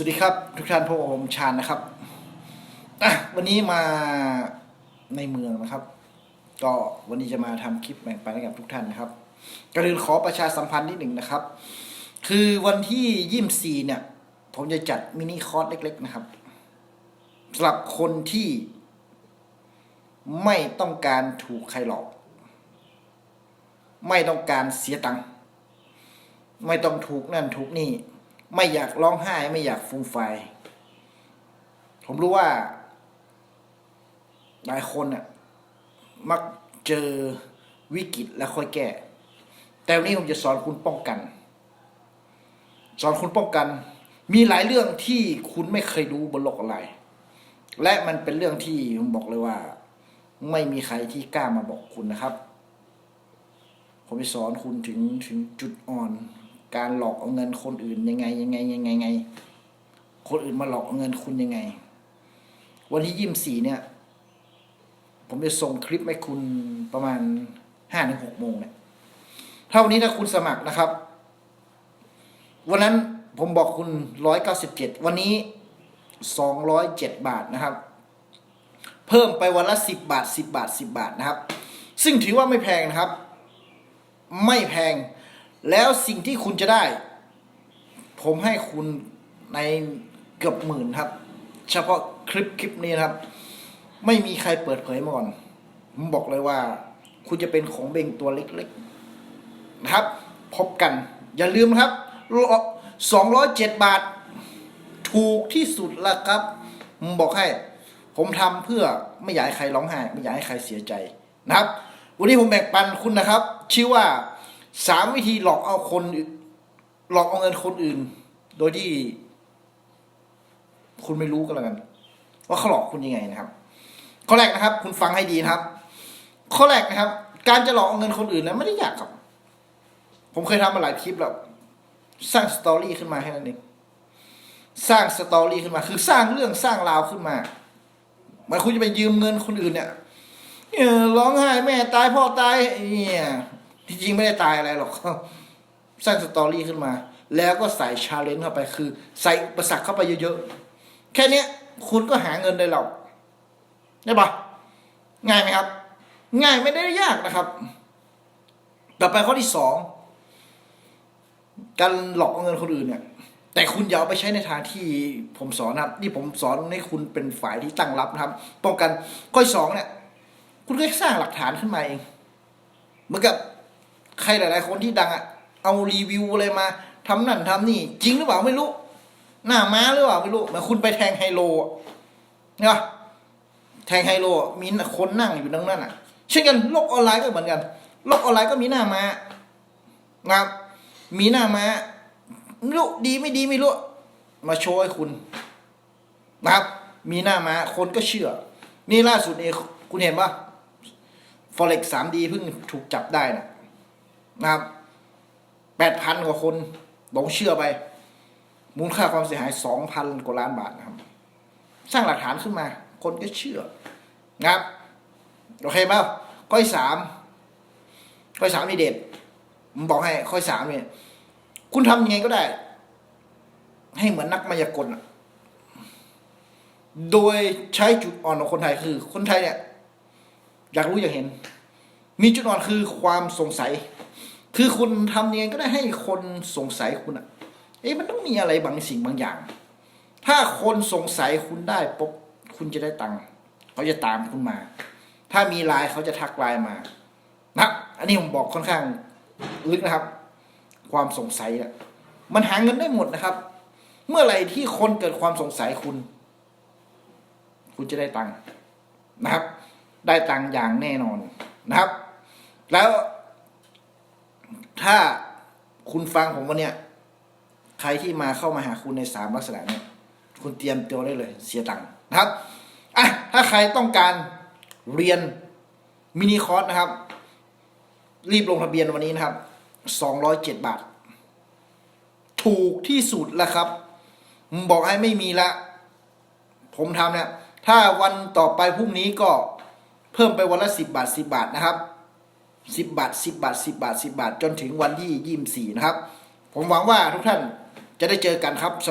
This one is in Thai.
สวัสดีครับ ทุกท่านพบกับผมชาญนะครับอะวันนี้มาในเมืองนะครับ ก็วันนี้จะมาทำคลิปแบ่งปันให้กับทุกท่านนะครับก่อนอื่นขอประชาสัมพันธ์นิดหนึ่งนะครับ คือวันที่ยี่มสี่เนี่ย ผมจะจัดมินิคอร์สเล็ก ๆ นะครับสำหรับคนที่ไม่ต้องการถูกใครหลอก ไม่ต้องการเสียตังค์ไม่ต้องถูกนั่นถูกนี่ ไม่อยากร้องไห้ ไม่อยากฟูมไฟ ผมรู้ว่า หลายคนน่ะ มักเจอวิกฤตแล้วค่อยแก้ แต่วันนี้ผมจะสอนคุณป้องกัน สอนคุณป้องกัน มีหลายเรื่องที่คุณไม่เคยรู้บนโลกออนไลน์และมันเป็นเรื่องที่ผมบอกเลยว่า ไม่มีใครที่กล้ามาบอกคุณนะครับ ผมจะสอนคุณถึงถึงจุดอ่อน การหลอกเอาเงินคนอื่นยังไงยังไงยังไงไง คนอื่นมาหลอกเอาเงินคุณยังไง วันที่ยี่สี่เนี่ย ผมจะส่งคลิปให้คุณประมาณห้าถึงหกโมงเนี่ยถ้าวันนี้ถ้าคุณสมัครนะครับ วันนั้นผมบอกคุณร้อยเก้าสิบเจ็ดวันนี้สองร้อยเจ็ดบาทนะครับ เพิ่มไปวันละสิบบาทสิบบาทสิบบาทนะครับ ซึ่งถือว่าไม่แพงนะครับ ไม่แพง แล้วสิ่งที่คุณจะได้ ผมให้คุณในเกือบหมื่นครับ เฉพาะคลิปคลิปนี้นครับ ไม่มีใครเปิดเผยมาก่อน ผมบอกเลยว่า คุณจะเป็นของเบงตัวเล็กๆ นะครับ พบกัน อย่าลืมครับสองร้อยเจ็ดบาท ถูกที่สุดแล้วครับ ผมบอกให้ ผมทำเพื่อไม่อยากให้ใครร้องไห้ ไม่อยากให้ใครเสียใจนะครับ วันนี้ผมแบ่งปันคุณนะครับ ชื่อว่า สามวิธีหลอกเอาคนหลอกเอาเงินคนอื่น โดยที่ คุณไม่รู้ก็แล้วกัน ว่าเขาหลอกคุณยังไงนะครับ ข้อแรกนะครับ คุณฟังให้ดีนะครับ ข้อแรกนะครับ การจะหลอกเอาเงินคนอื่นนั้นไม่ได้ยากครับ ผมเคยทำมาหลายคลิปแล้วสร้างสตอรี่ขึ้นมาแค่นั้นเองสร้างสตอรี่ขึ้นมา คือสร้างเรื่องสร้างราวขึ้นมาหมันคุณจะไปยืมเงินคนอื่นเนี่ยร้องไห้แม่ตายพ่อตายเนี่ย ที่จริงไม่ได้ตายอะไรหรอกสร้างสตอรี่ขึ้นมา แล้วก็ใส่ชาเลนจ์เข้าไปคือ ใส่อุประสักเข้าไปเยอะๆ แค่เนี้ย คุณก็หาเงินได้หรอกได้ปะง่ายไหมครับ ง่ายไม่ได้ยากนะครับ ต่อไปข้อที่สองการหลอกเอาเงินคนอื่นเนี่ย แต่คุณอย่าเอาไปใช้ในทางที่ผมสอนนะครับนี่ผมสอนให้คุณเป็นฝ่ายที่ตั้งรับนะครับป้องกันข้อสองเนี่ย คุณก็สร้างหลักฐานขึ้นมาเอง เหมือนกับ ใครหลาย ๆ คนที่ดังอะเอารีวิวอะไรมาทำนั่นทำนี่ จริงหรือเปล่าไม่รู้ หน้าม้าหรือเปล่าไม่รู้เหมือนคุณไปแทงไฮโลอะเนี่ยแทงไฮโลมีคนนั่งอยู่ตรงนั้นอะ เช่นกันโลกออนไลน์ก็เหมือนกันโลกออนไลน์ก็มีหน้าม้านะครับ มีหน้าม้าไม่รู้ดีไม่ดีไม่รู้มาโชว์ให้คุณ นะครับ มีหน้าม้าคนก็เชื่อ นี่ล่าสุดเองคุณเห็นปะ Forex 3D เพิ่งถูกจับได้นะ นะครับแปดพันกว่าคนหลงเชื่อไป มูลค่าความเสียหายสองพันกว่าล้านบาทนะครับ สร้างหลักฐานขึ้นมา คนก็เชื่อนะครับ โอเคไหมข้อที่สามข้อที่สามนี่เด็ดผมบอกให้ข้อที่สามเนี่ยคุณทำยังไงก็ได้ ให้เหมือนนักมายากลอะโดยใช้จุดอ่อนของคนไทยคือ คนไทยเนี่ย อยากรู้อยากเห็น มีจุดอ่อนคือความสงสัย คือคุณทำยังไงก็ได้ให้คนสงสัยคุณอะเอ๊ะมันต้องมีอะไรบางสิ่งบางอย่าง ถ้าคนสงสัยคุณได้ปุ๊บคุณจะได้ตังค์เขาจะตามคุณมา ถ้ามีไลน์เขาจะทักไลน์มานะครับอันนี้ผมบอกค่อนข้างลึกนะครับ ความสงสัยอะมันหาเงินได้หมดนะครับ เมื่อไหร่ที่คนเกิดความสงสัยคุณ คุณจะได้ตังค์นะครับ ได้ตังค์อย่างแน่นอนนะครับ แล้ว ถ้าคุณฟังผมวันเนี้ยใครที่มาเข้ามาหาคุณในสามลักษณะเนี้ยคุณเตรียมตัวได้เลย เสียตังค์นะครับอะถ้าใครต้องการเรียนมินิคอร์สนะครับ รีบลงทะเบียนวันนี้นะครับสองร้อยเจ็ดบาท ถูกที่สุดแล้วครับผมบอกให้ไม่มีละ ผมทำเนี่ย ถ้าวันต่อไปพรุ่งนี้ก็เพิ่มไปวันละสิบบาทสิบบาทนะครับ สิบบาทสิบบาทสิบบาทสิบบาท จนถึงวันที่ยี่สี่นะครับ ผมหวังว่าทุกท่านจะได้เจอกันครับสวัสดี